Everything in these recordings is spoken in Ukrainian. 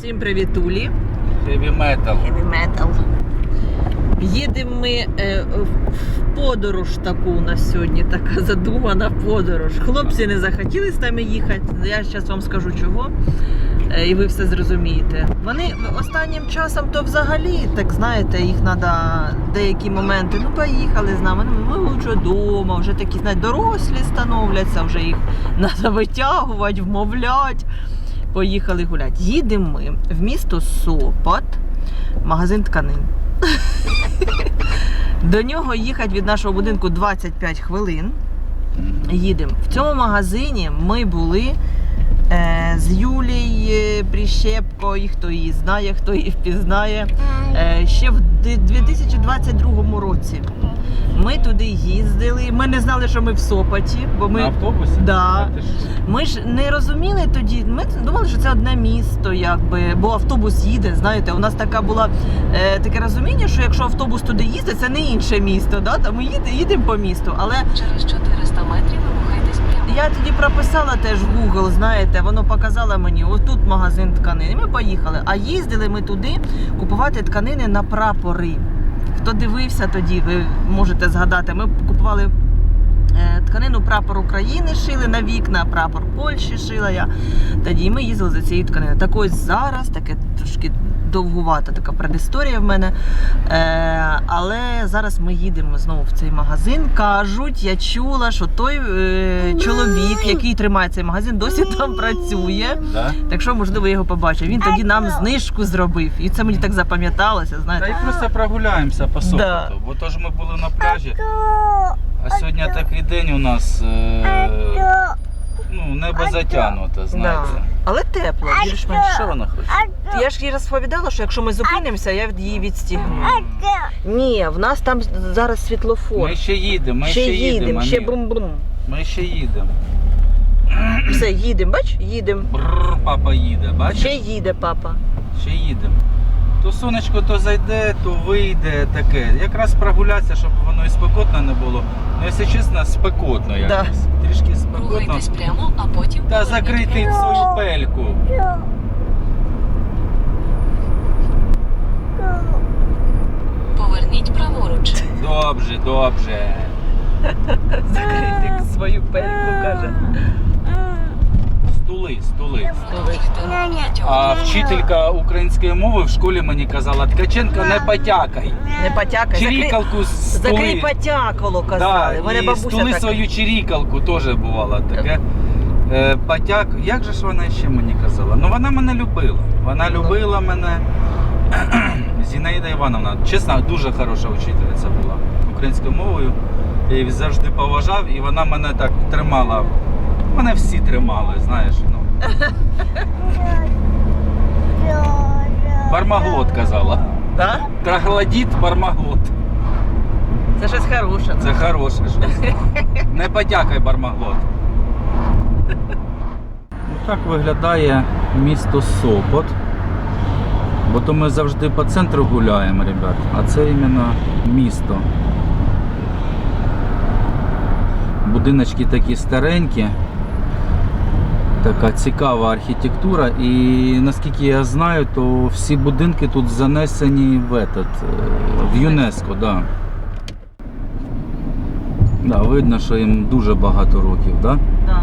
Всім привітулі. Heavy metal. Heavy metal. Їдемо ми е, в в подорож таку у нас сьогодні, така задумана подорож. Хлопці не захотіли з нами їхати. Я зараз вам скажу чого. е, І ви все зрозумієте. Вони останнім часом то взагалі, так знаєте, їх треба деякі моменти. Ну, поїхали з нами. Ну, ми вже вдома, вже такі знаєте, дорослі становляться, вже їх треба витягувати, вмовляти. Поїхали гуляти. Їдемо ми в місто Сопот, магазин тканин. До нього їхати від нашого будинку 25 хвилин. Їдемо. В цьому магазині ми були е, з Юлією Прищепкою, хто її знає, хто її впізнає. Е, ще в 2022 році. Ми туди їздили. Ми не знали, що ми в Сопоті, бо На ми автобусі? Да. Ми ж не розуміли тоді. Ми думали, що це одне місто, якби, бо автобус їде. Знаєте, у нас така була е, таке розуміння, що якщо автобус туди їздить, це не інше місто. Да? Та ми їде, їдемо по місту. Але Через 400 метрів. Я тоді прописала теж Google, знаєте, воно показало мені, отут магазин тканини. Ми поїхали. А їздили ми туди купувати тканини на прапори. Хто дивився тоді, ви можете згадати, ми купували. Е, Тканину прапор України шили на вікна, прапор Польщі шила я. Тоді ми їздили за цією тканиною. Так ось зараз таке трошки довгувата така предісторія в мене. Е, але зараз ми їдемо знову в цей магазин. Кажуть, я чула, що той е, чоловік, який тримає цей магазин, досі там працює. Да? Так що, можливо, я його побачив. Він тоді нам знижку зробив. І це мені так запам'яталося. Та й просто прогуляємося по Сопоту. Да. Бо то ж ми були на пляжі, а сьогодні такий день у нас е, ну, небо затягнуто, знаєте. Да. але тепло, більш-менш. Що вона хоче? Я ж їй розповідала, що якщо ми зупинимося, я її відстігну. Ні, в нас там зараз світлофор. Ми ще їдемо, ми ще ще їдемо, їдемо. ще Амір. бум-бум. Ми ще їдемо. Все, їдемо, бач? Їдемо. Бррр, папа їде, бачиш? Ще їде папа. Ще їдемо. То сонечко то зайде, то вийде таке. Якраз прогулятися, щоб воно і спекотно не було. Ну, якщо чесно, спекотно якось. Трішки спекотно. Прямо, а потім Та закрити свою пельку. Поверніть праворуч. Добре, добре. Закрити свою пельку, каже. Стули, стули. А вчителька української мови в школі мені казала, Ткаченко не потякай. Не потякай. Чирікалку стули. закрий потякало, Да, казали. Мене і бабуся стули так. свою чирікалку теж бувало таке. Е, Потяк, як же ж вона ще мені казала? Ну вона мене любила. Вона любила мене. Зінаїда Івановна, чесно, дуже хороша вчительниця була українською мовою. Я її завжди поважав, і вона мене так тримала. Мене всі тримали, знаєш. Ну. Бармаглот казала. Да? Траглодіт бармаглот. Це щось хороше. Це хороше щось. Не потякай бармаглот. Так виглядає місто Сопот. Бо то ми завжди по центру гуляємо, ребят. А це іменно місто. Будиночки такі старенькі. Така цікава архітектура. І наскільки я знаю, то всі будинки тут занесені в, этот, е, в ЮНЕСКО. Да. Да, видно, що їм дуже багато років, да? Да.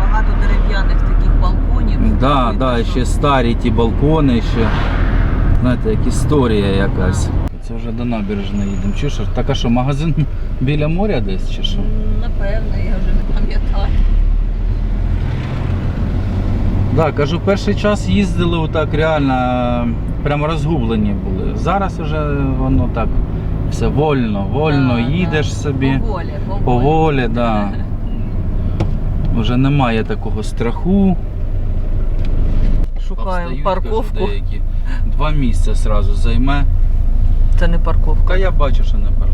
Багато дерев'яних таких балконів. Да, Видно, да, що- ще старі ті балкони, ще. Знаєте, як історія якась. Це вже до набережної їдемо. Чи що? Так а що, магазин біля моря десь чи що? Напевно, я вже не пам'ятаю. Да, кажу, перший час їздили отак реально, прямо розгублені були. Зараз вже воно так все вольно, вольно Да, їдеш да. собі. Поволі, поволі. Поволі, да. Вже немає такого страху. Шукаємо парковку. кажу, деякі. Два місця зразу займе. Це не парковка. Та я бачу, що не парковка.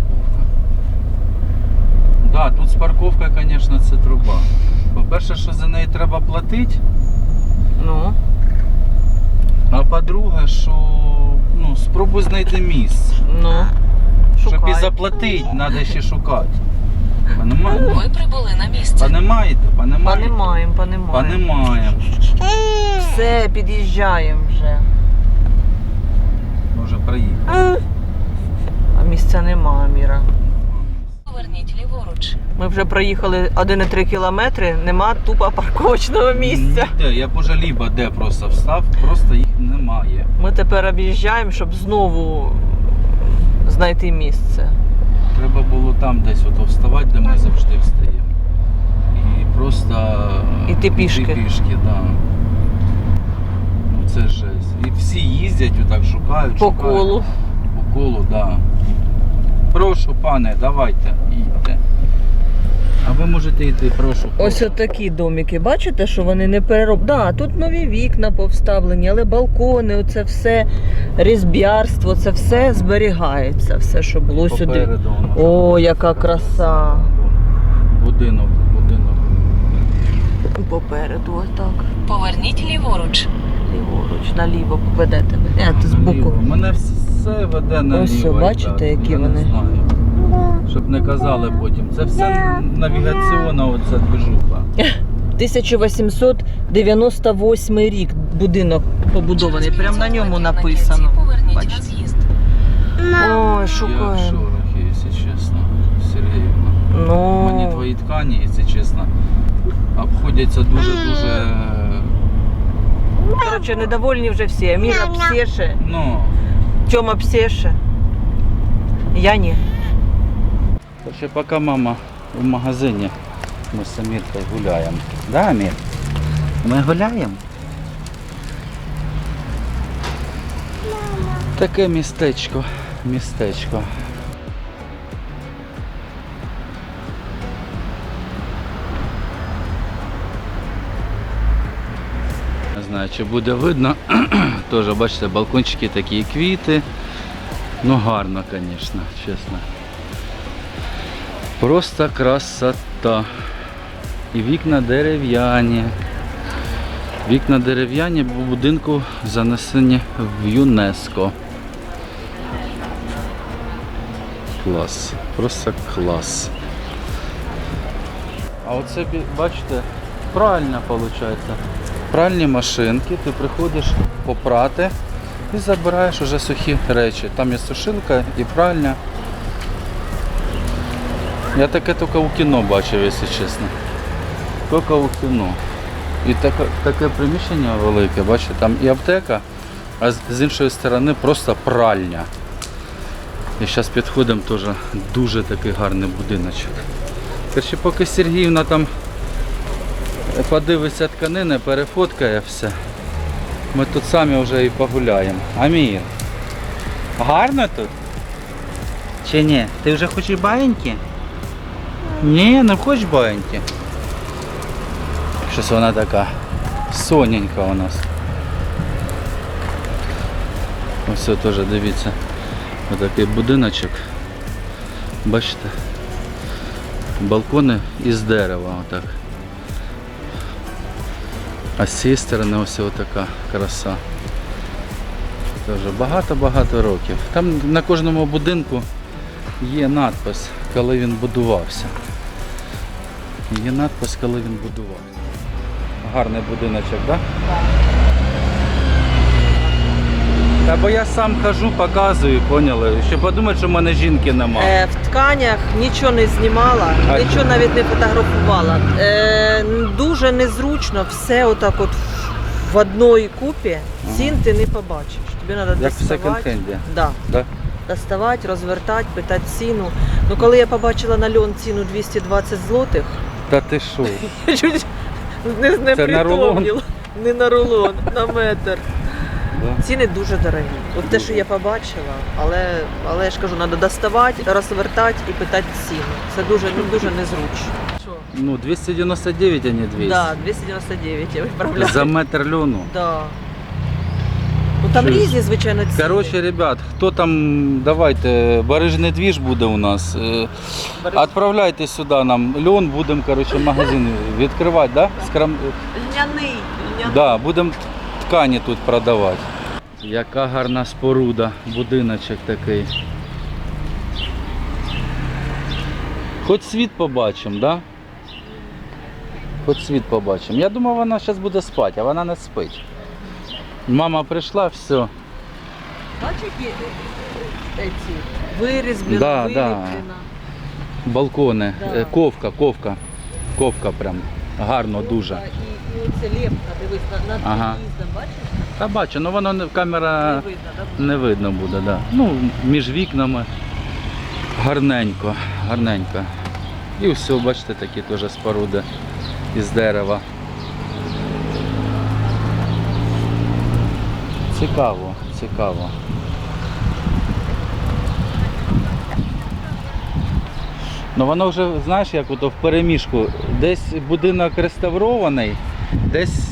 Да, тут з парковкою, звісно, це труба. По-перше, що за неї треба платити, Ну, а по-друге, що ну, спробуй знайти місце. ну. Щоб і заплатити, треба ще шукати. Понимаєте? Ви прибули на місце. Понимаєте? Понимаєте? Понимаємо, понимаємо. Понимаємо. Все, під'їжджаємо вже. Може приїхати. А місця нема, Аміра. Поверніть ліворуч. Ми вже проїхали 1,3 кілометри, нема тупо парковочного місця. Ніде, я б уже де просто встав, просто їх немає. Ми тепер об'їжджаємо, щоб знову знайти місце. Треба було там десь ото вставати, де ми завжди встаємо. І просто Іти пішки. Іти пішки, да. Ну це жесть. І всі їздять отак, шукають. По шукають. колу. По колу, так. Да. Прошу, пане, давайте, їдьте. Ви можете йти, прошу. Ось отакі домики. Бачите, що вони не перероб. Да, тут нові вікна повставлені, але балкони, оце все різб'ярство, це все зберігається. Все, що було сюди. Попереду воно. О, яка краса. Будинок, будинок. Попереду, отак. Поверніть ліворуч. Ліворуч, наліво поведете. Е, ти збоку. Мене все веде на Ось, бачите, які вони? Не знаю. Щоб не казали потім. Це все навігаційна оця движуха. 1898 рік будинок побудований. Прямо на ньому написано. Бачите. Ой, Я в якщо чесно. Сергіївна. Мені Ну, твої ткані, якщо чесно, обходяться дуже-дуже. коротше, недовольні вже всі. Аміра псеше, Ну, Тьома псеше. Я ні. Ще поки мама в магазині, ми з Аміркою гуляємо. Да, Амір? Ми гуляємо? Таке містечко, містечко. Не знаю, чи буде видно. Теж, бачите, балкончики такі квіти. Ну гарно, звісно, чесно. Просто красота. І вікна дерев'яні. Вікна дерев'яні, бо будинку занесені в ЮНЕСКО. Клас. Просто клас. А оце, бачите, пральня виходить. Пральні машинки, ти приходиш попрати і забираєш уже сухі речі. Там є сушилка і пральня. Я таке тільки у кіно бачив, якщо чесно. Тільки у кіно. І таке, таке приміщення велике, бачите, там і аптека, а з, іншої сторони просто пральня. І зараз підходимо теж дуже такий гарний будиночок. Короче, поки Сергіївна там подивиться тканини, перефоткає все. Ми тут самі вже і погуляємо. Амір. Гарно тут? Чи ні? Ти вже хочеш баєньки? Ні, не хочеш баєньки. Щось вона така соненька у нас. Ось теж дивіться. Ось такий будиночок. Бачите? Балкони із дерева отак. А з цієї сторони ось така краса. Багато-багато років. Там на кожному будинку є надпис, коли він будувався. Є надпис, коли він будувався. Гарний будиночок, так? Да? Та бо я сам хожу, показую, поняли? Щоб подумати, що в мене жінки немає. Е, в тканях нічого не знімала, А- нічого навіть не фотографувала. Е, дуже незручно все отак от в одній купі. Цін ти не побачиш. Тобі треба Як в доставати. секонд-хенді. Да. Да? Доставати, розвертати, питати ціну. Ну коли я побачила на льон ціну 220 злотих, Та ти що? чуть не, рулон? Не на рулон, на метр. Да? Ціни дуже дорогі. От те, що я побачила, але, але я ж кажу, треба доставати, розвертати і питати ціну. Це дуже, ну, дуже незручно. Ну, 299, а не 200. Да, 299 я виправляю. За метр льону. Да. Там різні, звичайно, ціни. Коротше, ребят, хто там, давайте, барижний двіж буде у нас. е, Відправляйте сюди нам льон, будемо коротше, магазин відкривати, да? Скрам... Льняний. льняний. Да, будемо ткані тут продавати. Яка гарна споруда, будиночок такий. Хоч світ побачимо, да? Хоч світ побачимо. Я думав, вона зараз буде спати, а вона не спить. Мама прийшла, все. Бачиш, які е, е, ці вирізблено, Да, да. Балкони, Да. е, ковка, ковка. Ковка прям. Гарно дуже. І, і оце лепка, дивись, на- над Ага. бачиш? Та бачу, ну воно не- Не камера видно, да? не видно буде, да. Ну, між вікнами. Гарненько, гарненько. І все, бачите, такі теж споруди із дерева. Цікаво, цікаво. Ну воно вже, знаєш, як в переміжку. Десь будинок реставрований, десь,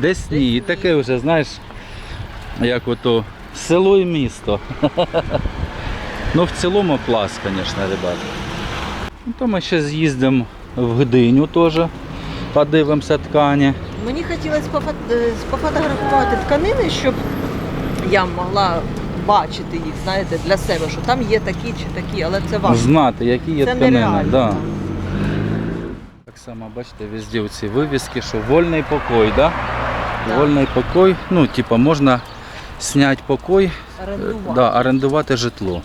десь ні. І таке вже, знаєш, як ото село і місто. Ну, в цілому клас, звісно, ребят. Ну, то ми ще з'їздимо в Гдиню теж, подивимося ткані. Мені хотілося е, пофотографувати тканини, щоб я могла бачити їх, знаєте, для себе, що там є такі чи такі, але це важко. Знати, які є Це тканини. нереально. Да. Так само, бачите, везде ці вивіски, що вольний покой, да? Да. Вольний покой, ну, типа, можна зняти покой, е, Орендувати. да, орендувати житло.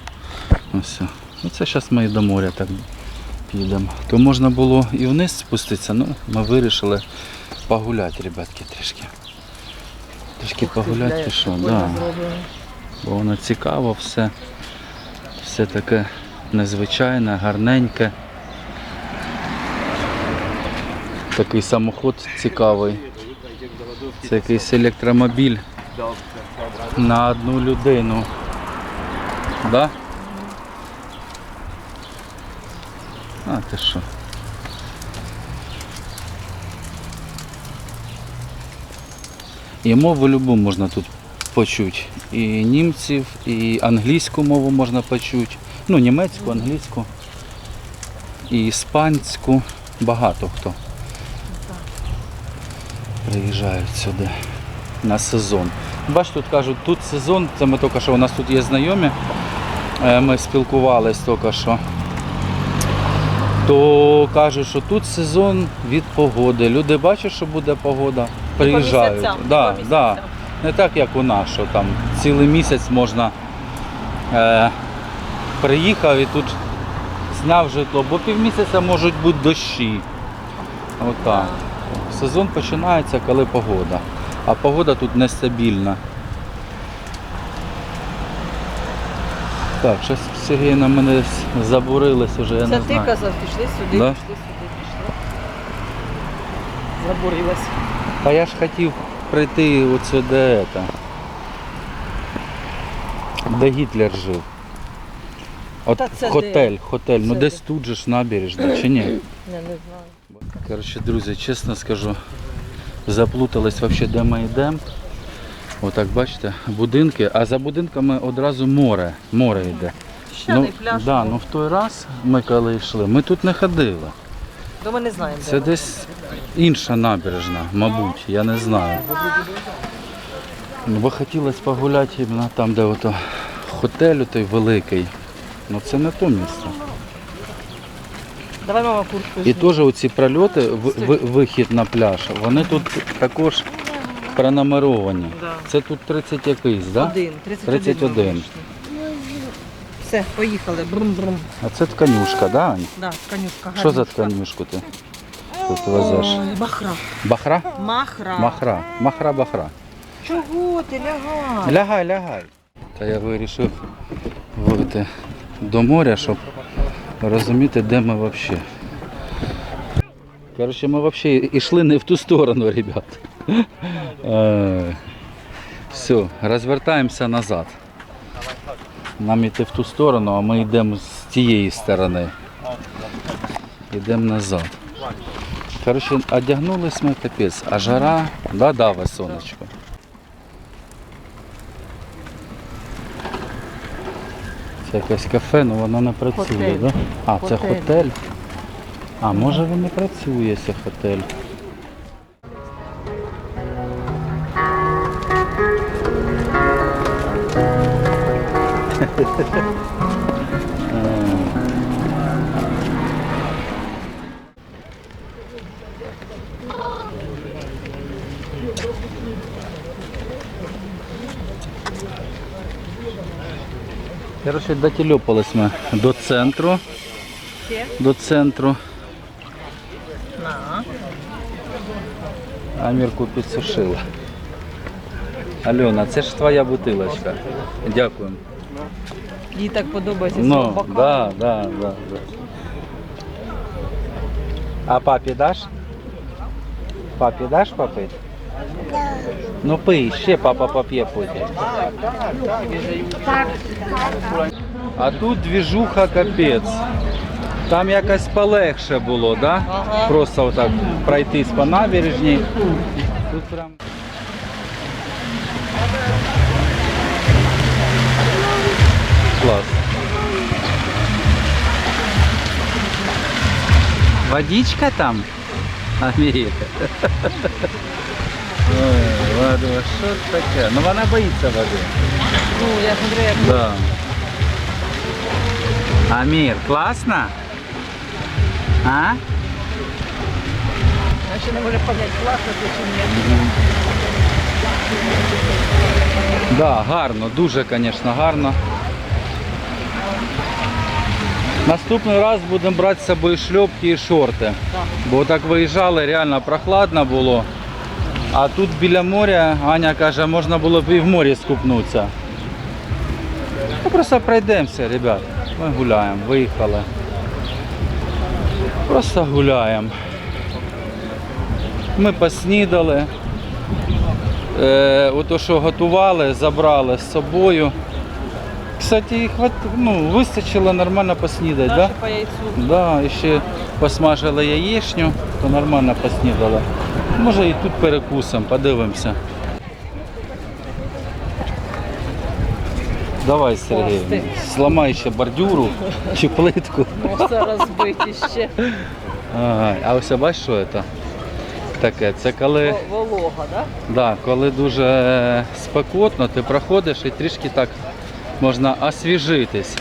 Ось. Ну, це зараз ми і до моря так підемо. То можна було і вниз спуститися, ну ми вирішили погуляти, ребятки, трішки. Трішки погуляти пішов. Да. Да. Бо воно цікаво все. Все таке незвичайне, гарненьке. Такий самоход цікавий. Це якийсь електромобіль на одну людину. Да? А, ти що? І мову любу можна тут почути. І німців, і англійську мову можна почути. Ну, німецьку, англійську, і іспанську. Багато хто приїжджають сюди на сезон. Бач, тут кажуть, тут сезон, це ми тільки що у нас тут є знайомі. е, Ми спілкувались тільки що. То кажуть, що тут сезон від погоди. Люди бачать, що буде погода, приїжджають. місяцям, да, по да. Не так, як у нас, що там цілий місяць можна е, приїхав і тут зняв житло, бо півмісяця можуть бути дощі. Отак. Сезон починається, коли погода. А погода тут нестабільна. Так, щось Сергій на мене забурились уже, я Це не ти знаю. казав, пішли сюди, Да? пішли сюди, пішли. Забурилась. А я ж хотів прийти оце де это, де Гітлер жив. От Та це хотель, де? хотель. Ну Це десь де? тут же ж набережна, чи ні? Я не знаю. Коротше, друзі, чесно скажу, заплутались вообще, де ми йдемо. Отак, бачите, будинки, а за будинками одразу море. Море йде. Щаний пляж. да, ну в той раз ми коли йшли, ми тут не ходили. То ми не знаємо. де Це вона. десь інша набережна, мабуть, я не знаю. Ну, бо хотілося погуляти там, де ото хотель той великий. Ну це не то місце. Давай мама куртку. І теж оці прольоти, ви- ви- вихід на пляж, вони тут також пронумеровані. Да. Це тут 30 якийсь, так? Да? Один, 31. 31. Все, поїхали. Брум-брум. А це тканюшка, да, Ань? Да, конюшка. Що за тканюшку ти тут везеш? Ой, Махра. Бахра? Махра. Махра. Махра бахра. Чого ти лягай? Лягай, лягай. Та я вирішив вийти до моря, щоб розуміти, де ми взагалі. Коротше, ми взагалі йшли не в ту сторону, ребят. Е, Все, розвертаємося назад. Нам йти в ту сторону, а ми йдемо з тієї сторони. Йдемо назад. Коротше, одягнулись ми капець, а жара, да, даве сонечко. Це якесь кафе, але воно не працює, Хотель. Да? А, це Хотель. хотель. А, може він не працює, це хотель. Коротше, дотільопались ми до центру. До центру. Амірку підсушила. Альона, це ж твоя бутилочка. Дякую. Їй так подобається Ну, бокал. да, да, да, да. А папі даш? Папі даш попити? Ну пий, ще папа поп'є потім. А тут двіжуха капець. Там якось полегше було, да? Ага. Просто отак пройтись по набережній. Тут прям. Водичка там? Америка. Ой, вода, що це таке? Ну вона боїться води. Ну, я смотрю, як Да. Амір, класно? А? я ще не може поняти, класно це чи ні. Да, гарно, дуже, звісно, гарно. Наступний раз будемо брати з собою шльопки і шорти. Бо так виїжджали, реально прохладно було. А тут біля моря Аня каже, можна було б і в морі скупнутися. Ну, просто пройдемося, ребят. Ми гуляємо, виїхали. Просто гуляємо. Ми поснідали. Е, ото, що готували, забрали з собою. Кстати, їх хват... ну, вистачило нормально поснідати? Да? По яйцю. Да, і ще посмажили яєчню, то нормально поснідали. Може і тут перекусимо, подивимося. Давай, Сергій, зламай ще бордюру чи плитку. Можна розбити ще. Ага, а ось бачиш, що це? Таке, це коли, Во- Волога, так? да, коли дуже спекотно, ти проходиш і трішки так можна освіжитись.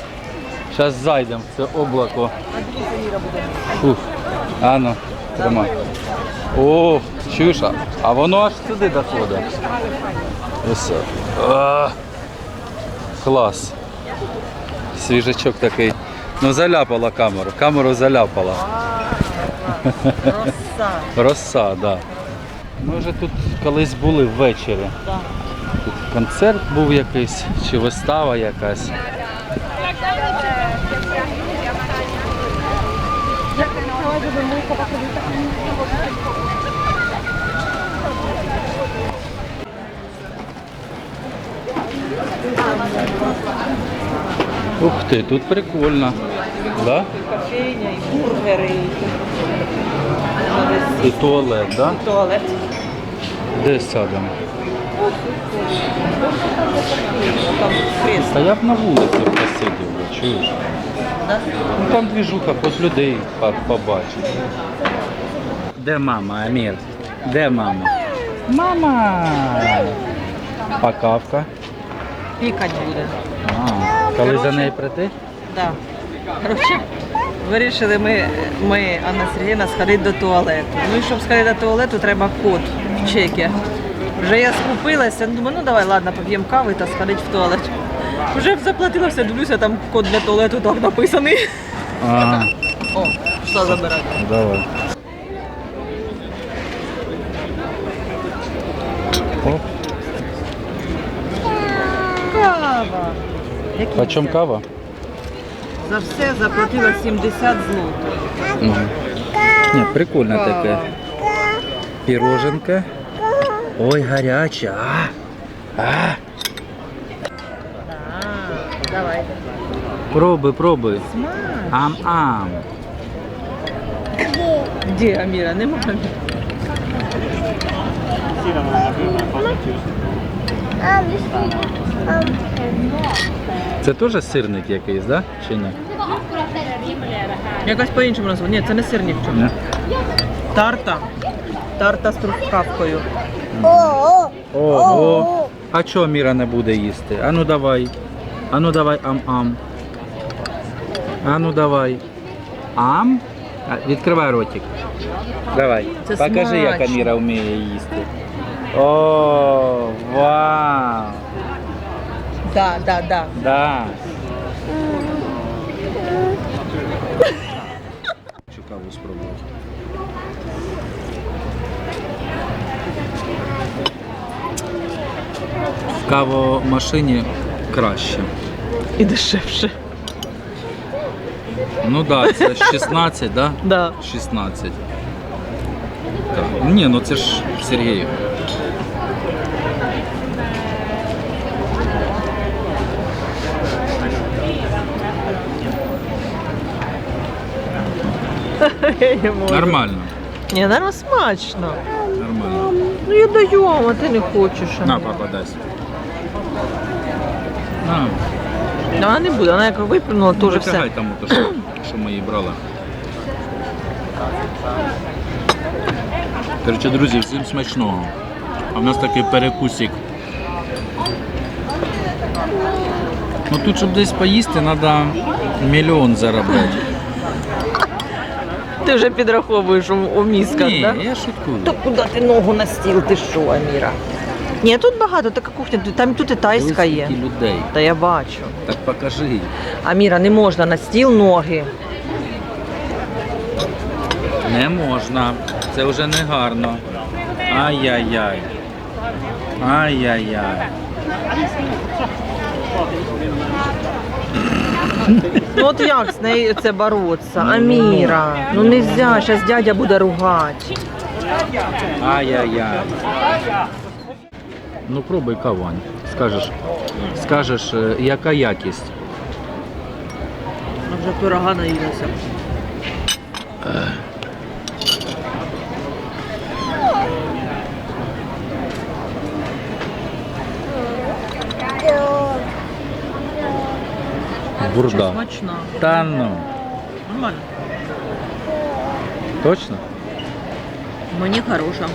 Зараз зайдемо в це облако. Ух, а ну, тримай. О, чуєш, а- а воно аж сюди доходить. Ось. А, клас. Свіжачок такий. Ну заляпала камеру. Камеру заляпала. Роса. Роса, так. Да. Ми вже тут колись були ввечері. Концерт був якийсь чи вистава якась. Ух ти, тут прикольно. Да? Кофейня, і бургери, і І туалет, да? туалет. Де садимо? Та я б на вулиці посидів, би, чуєш? Да? Ну там двіжуха, хоч людей по- побачить. Де мама, Амір? Де мама? Мама! А кавка? Пікать буде. А, коли за нею прийти? Да. Коротше, вирішили ми, ми, Анна Сергійовна, сходити до туалету. Ну і щоб сходити до туалету, треба код в чекі. Вже я скупилася, ну думаю, ну давай, ладно, поп'ємо кави та сходити в туалет. Вже заплатила все, дивлюся, там код для туалету так написаний. А, О, пішла забирати. давай. Оп. Кава. Які Почем це? кава? За все заплатила 70 злотих. Угу. Ні, прикольно таке. Піроженка. Ой, гаряча. А, а. Давай. Пробуй, пробуй. Ам-ам. Де Аміра? Нема. Це теж сирник якийсь, да? Чи ні? Якось по-іншому назву. Ні, це не сирник. Ні? Тарта. Тарта з трускавкою. Ого. А чого Міра не буде їсти? А ну давай. А ну давай ам-ам. А ну давай. Ам? А, Відкривай ротик. Давай. Це Покажи, яка смачно. Міра вміє їсти. О, вау. Да, да, да. Да. Кавомашині краще. І дешевше. Ну так, да, це 16, да? Да. 16. Так. Ні, ну це ж Сергій. Я не можу. Нормально. Ні, наверное, смачно. Нормально. Ну я даю, а ти не хочеш. На, папа дасть. Ну, Вона не буде, вона як виплюнула, ну, теж все. витягай там ото, що, що ми її брали. Коротше, друзі, всім смачного. А в нас такий перекусик. Ну тут, щоб десь поїсти, треба мільйон заробляти. Ти вже підраховуєш у, у мізках, Ні, так? Да? я шуткую. То куди ти ногу на стіл, ти що, Аміра? Ні, тут багато, така кухня, там тут і тайська є. скільки людей. Та я бачу. Так покажи. Аміра, не можна на стіл ноги. Не можна. Це вже не гарно. Ай-яй-яй. Ай-яй-яй. Ну от як з нею це боротися? Аміра, ну не можна, зараз дядя буде ругати. Ай-яй-яй. Ну пробуй кавань. Скажеш, скажеш, е, яка якість. Вже пирога наїлася. Бурда. Смачна. Та ну. Нормально. Точно? Мені хороша.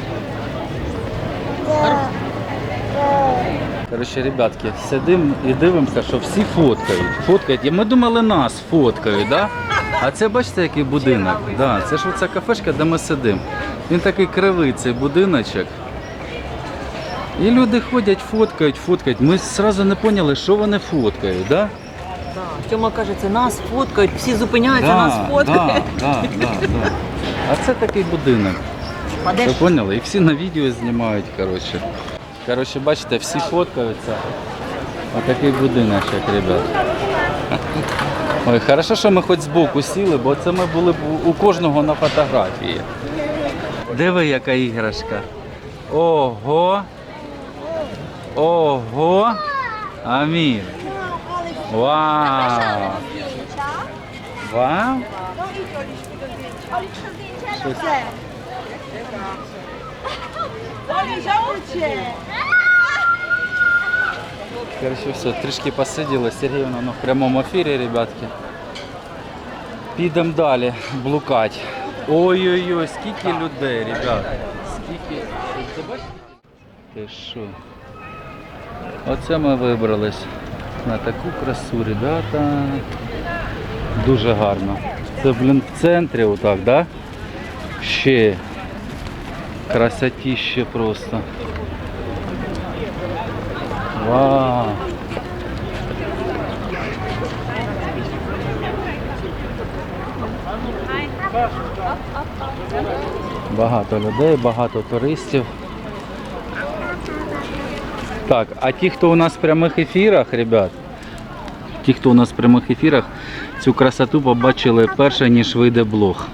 Коротше, ребятки, сидимо і дивимося, що всі фоткають. Фоткають. І ми думали, нас фоткають, да? А це бачите, який будинок? Да, це ж оця кафешка, де ми сидимо. Він такий кривий цей будиночок. І люди ходять, фоткають, фоткають. Ми одразу не поняли, що вони фоткають, да? Да. Тьома каже, це нас фоткають, всі зупиняються, нас фоткають. Да, да, да, да. А це такий будинок. Ви поняли? І всі на відео знімають, коротше. Коротше, бачите, всі фоткаються. Отакий будиночок, ребят. Ой, хорошо, що ми хоч збоку сіли, бо це ми були б у- кожного на фотографії. Диви, яка іграшка. Ого. Ого. Амір. Вау. Вау. Короче, все, трішки посиділи. Сергіївна ну, в прямому ефірі, ребятки. Підемо далі блукати. Ой-ой-ой, скільки людей, ребят. Скільки. Ти що? Оце ми вибрались на таку красу, ребята. Дуже гарно. Це, блін, в центрі отак, да? Ще красотіще просто. Вау! Багато людей, багато туристів. Так, а ті, хто у нас в прямих ефірах, ребят, ті, хто у нас в прямих ефірах, цю красоту побачили перше, ніж вийде блог.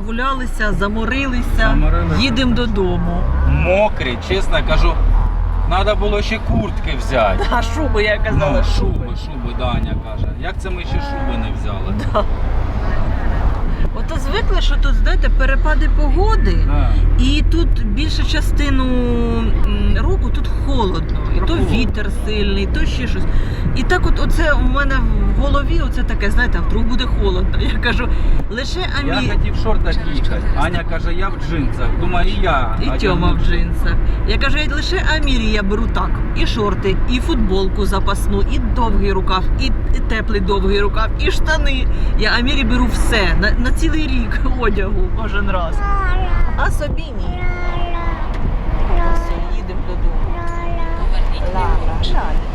Нагулялися, заморилися, Заморилися. їдемо додому. Мокрі, чесно кажу, треба було ще куртки взяти. А шуби, я казала, Ну, шуби. шуби, шуби, Даня каже. Як це ми ще шуби не взяли? Да. Ото звикли, що тут, знаєте, перепади погоди. Да. І тут більшу частину м, року тут холодно. І то Прохолодно. вітер сильний, то ще щось. І так от оце у мене в голові оце таке, знаєте, а вдруг буде холодно. Я кажу, лише Я хотів в шортах їхати. Аня каже, я в джинсах. Думаю, і я. і Тьома в джинсах. Я кажу, я лише Амірі я беру так. І шорти, і футболку запасну, і довгий рукав, і, теплий довгий рукав, і штани. Я Амірі беру все на, на цілий рік одягу кожен раз. А собі ні. Все, їдемо додому. Поверніть ліворуч.